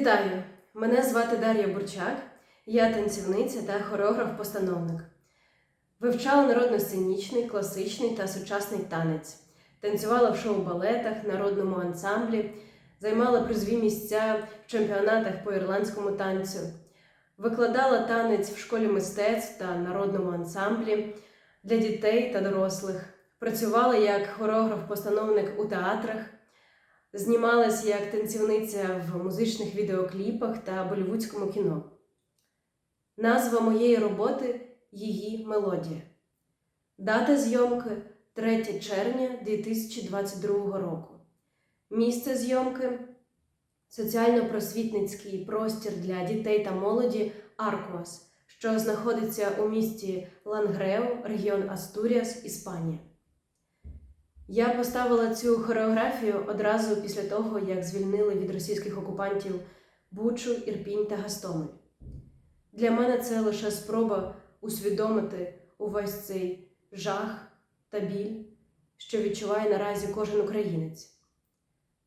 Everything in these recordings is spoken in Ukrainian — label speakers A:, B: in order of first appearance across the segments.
A: Вітаю! Мене звати Дар'я Бурчак, я танцівниця та хореограф-постановник. Вивчала народно-сценічний, класичний та сучасний танець, танцювала в шоу-балетах, народному ансамблі, займала призові місця в чемпіонатах по ірландському танцю, викладала танець в школі мистецтв та народному ансамблі для дітей та дорослих, працювала як хореограф-постановник у театрах. Знімалась як танцівниця в музичних відеокліпах та болівудському кіно. Назва моєї роботи її мелодія. Дата зйомки 3 червня 2022 року. Місце зйомки соціально-просвітницький простір для дітей та молоді Аркуас, що знаходиться у місті Лангрео, регіон Астуріас, Іспанія. Я поставила цю хореографію одразу після того, як звільнили від російських окупантів Бучу, Ірпінь та Гастомель. Для мене це лише спроба усвідомити увесь цей жах та біль, що відчуває наразі кожен українець.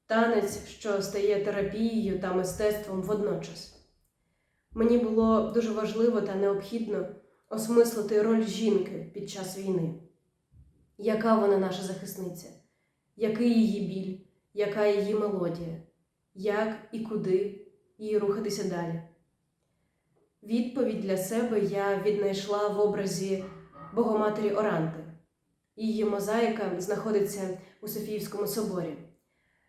A: Танець, що стає терапією та мистецтвом водночас. Мені було дуже важливо та необхідно осмислити роль жінки під час війни. Яка вона наша захисниця? Який її біль, яка її мелодія? Як і куди їй рухатися далі? Відповідь для себе я віднайшла в образі Богоматері Оранти. Її мозаїка знаходиться у Софіївському соборі.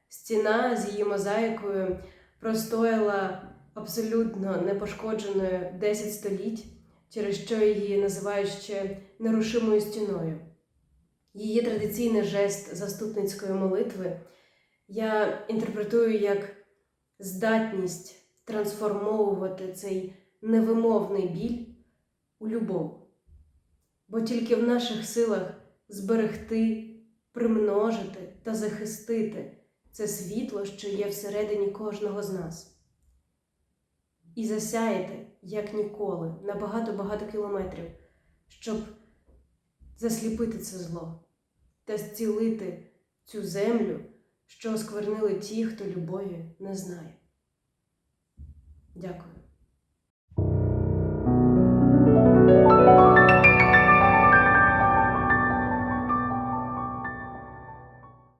A: Стіна з її мозаїкою простояла абсолютно непошкодженою 10 століть, через що її називають ще нерушимою стіною. Її традиційний жест заступницької молитви я інтерпретую як здатність трансформовувати цей невимовний біль у любов. Бо тільки в наших силах зберегти, примножити та захистити це світло, що є всередині кожного з нас. І засяяти, як ніколи, на багато-багато кілометрів, щоб засліпити це зло та зцілити цю землю, що осквернили ті, хто любові не знає. Дякую.